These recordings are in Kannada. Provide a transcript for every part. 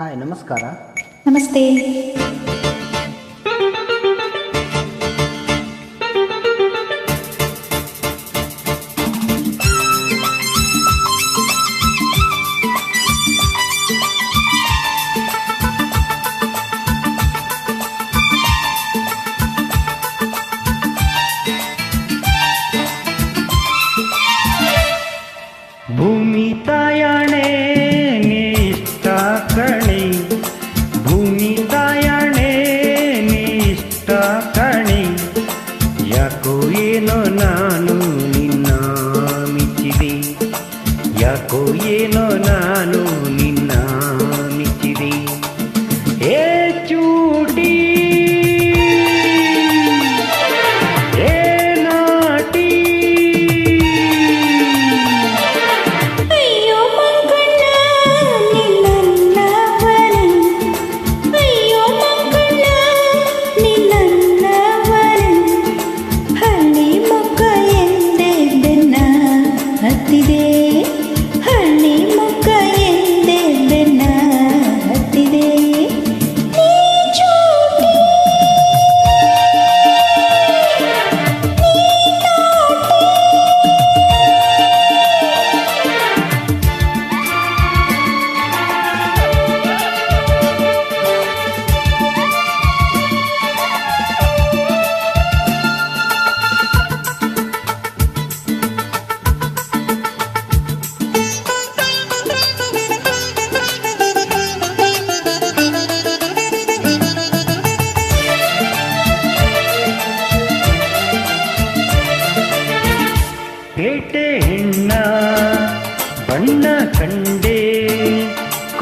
ಹಾಯ್ ನಮಸ್ಕಾರ. ನಮಸ್ತೆ.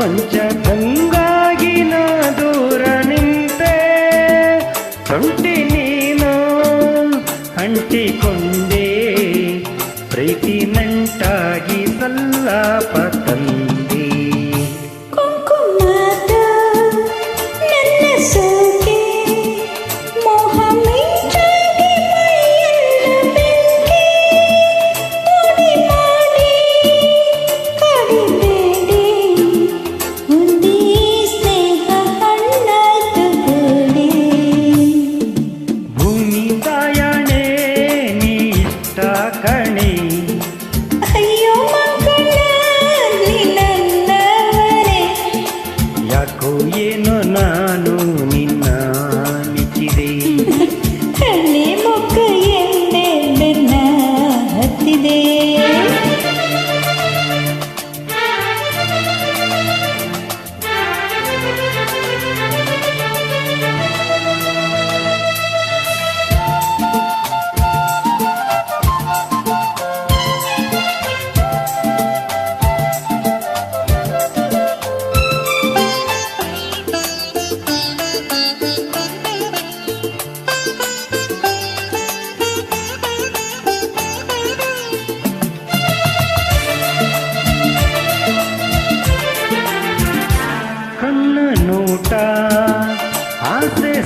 ಕೊಂಚ ತಂಗಾಗಿ ನಾ ದೂರ ನಿಂತೆ. ಕಂಟಿ ನೀನು ಅಂಟಿಕೊಂಡೆ. ಪ್ರೀತಿ ನಂಟಾಗಿ ಸಲ್ಲಾಪ ತಂದೆ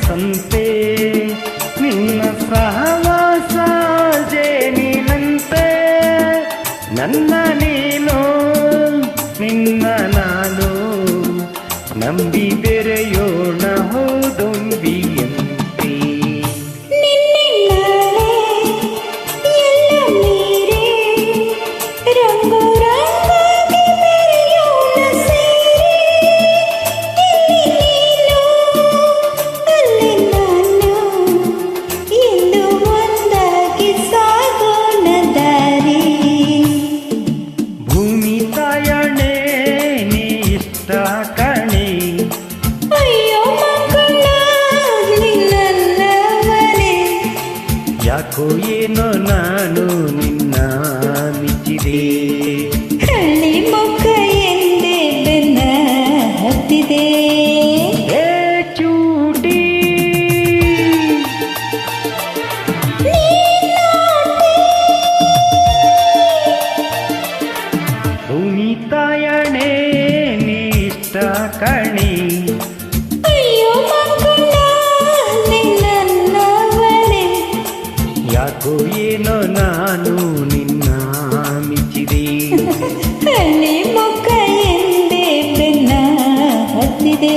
ಸಂತೆ ತಾಯಣೆ ನೀ ಇಷ್ಟ ಕಣೆ. ಅಯ್ಯೋ ಯಾಕೋ ಏನೋ ನಾನು ನಿನ್ನ ಮಿಚ್ಚಿದೆ. ಹಳ್ಳಿ ಮೊಕ್ಕ ಎಂದೇ ಬೆನ್ನ ಹತ್ತಿದೆ. ನಿತ್ತಾಯಣೆ ನೀಷ್ಟ ಕಣಿ ಯಾಕೋ ಏನೋ ನಾನು ನಿನ್ನ ಮಿಚ್ಚಿದೆ ಕಣ್ಣಿ ಮೊಕ್ಕ ಎಂದೇ ಬೆನ್ನ ಹತ್ತಿದೆ